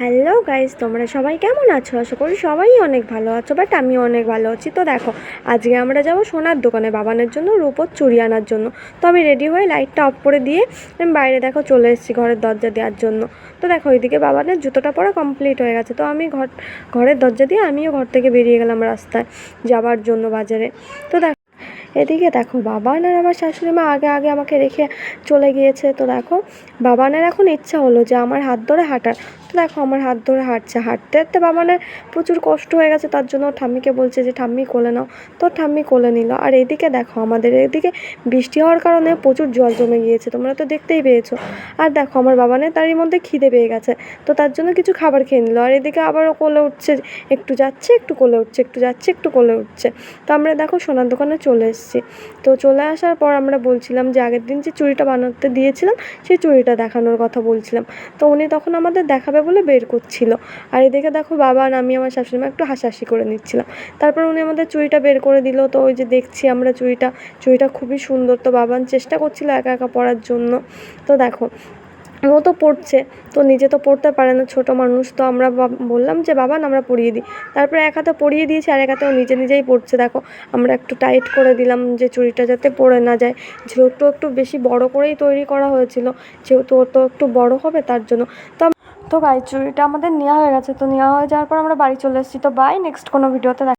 Hello guys তোমরা সবাই কেমন আছো? আশা করি সবাই অনেক ভালো আছো বাট আমি অনেক ভালো আছি। তো দেখো, আজকে আমরা যাব সোনার দোকানে বাবানের জন্য রূপোর চুড়ি আনার জন্য। তো আমি রেডি হয়ে লাইটটা অফ করে দিয়ে আমি বাইরে দেখো চলে এসেছি ঘরের দরজা দেওয়ার জন্য। তো দেখো, ওইদিকে বাবানের জুতোটা পরা কমপ্লিট হয়ে গেছে। তো আমি ঘর ঘরের দরজা দিয়ে আমিও ঘর থেকে বেরিয়ে গেলাম রাস্তায় যাবার জন্য বাজারে। তো দেখো এদিকে দেখো, বাবান আর আমার শাশুড়ি মা আগে আগে আমাকে রেখে চলে গিয়েছে। তো দেখো, বাবানের এখন ইচ্ছা হলো যে আমার হাত ধরে হাঁটার। দেখো আমার হাত ধরে হাঁটছে, হাঁটতে হাঁটতে বাবানের প্রচুর কষ্ট হয়ে গেছে, তার জন্য ঠাম্মিকে বলছে যে, ঠাম্মি, কোলে নাও। তো ঠাম্মি কোলে নিল। আর এদিকে দেখো আমাদের, এদিকে বৃষ্টি হওয়ার কারণে প্রচুর জল জমে গিয়েছে, তোমরা তো দেখতেই পেয়েছ। আর দেখো আমার বাবানের তারই মধ্যে খিদে পেয়ে গেছে, তো তার জন্য কিছু খাবার খেয়ে নিল। আর এদিকে আবারও কোলে উঠছে, একটু যাচ্ছে, একটু কোলে উঠছে, একটু যাচ্ছে, একটু কোলে উঠছে। তো আমরা দেখো সোনার দোকানে চলে এসেছি। তো চলে আসার পর আমরা বলছিলাম যে, আগের দিন যে চুড়িটা বানাতে দিয়েছিলাম, সেই চুড়িটা দেখানোর কথা বলছিলাম। তো উনি তখন আমাদের দেখাবে বলে বের করছিল। আর এদিকে দেখো বাবা আর আমি আমার শাশুড়িমা একটু হাসাহাসি করে নিচ্ছিলাম। তারপর উনি আমাদের চুড়িটা বের করে দিল। তো ওই যে দেখছি আমরা চুড়িটা চুড়িটা খুবই সুন্দর। তো বাবান চেষ্টা করছিল একা একা পরার জন্য। তো দেখো, ও তো পড়ছে তো নিজে তো পড়তে পারে না, ছোটো মানুষ। তো আমরা বললাম যে বাবা আমরা পড়িয়ে দিই। তারপরে এক হাতে পরিয়ে দিয়েছি, আর এক হাতে ও নিজে নিজেই পড়ছে দেখো, আমরা একটু টাইট করে দিলাম যে চুড়িটা যাতে পড়ে না যায়। যেহেতু একটু বেশি বড় করেই তৈরি করা হয়েছিল, যেহেতু ও তো একটু বড় হবে তার জন্য। তো তো গাড়ির চুরিটা আমাদের নেওয়া হয়ে গেছে, তো নেওয়া হয়ে যাওয়ার পর আমরা বাড়ি চলে এসেছি। তো বাই নেক্সট কোনো ভিডিওতে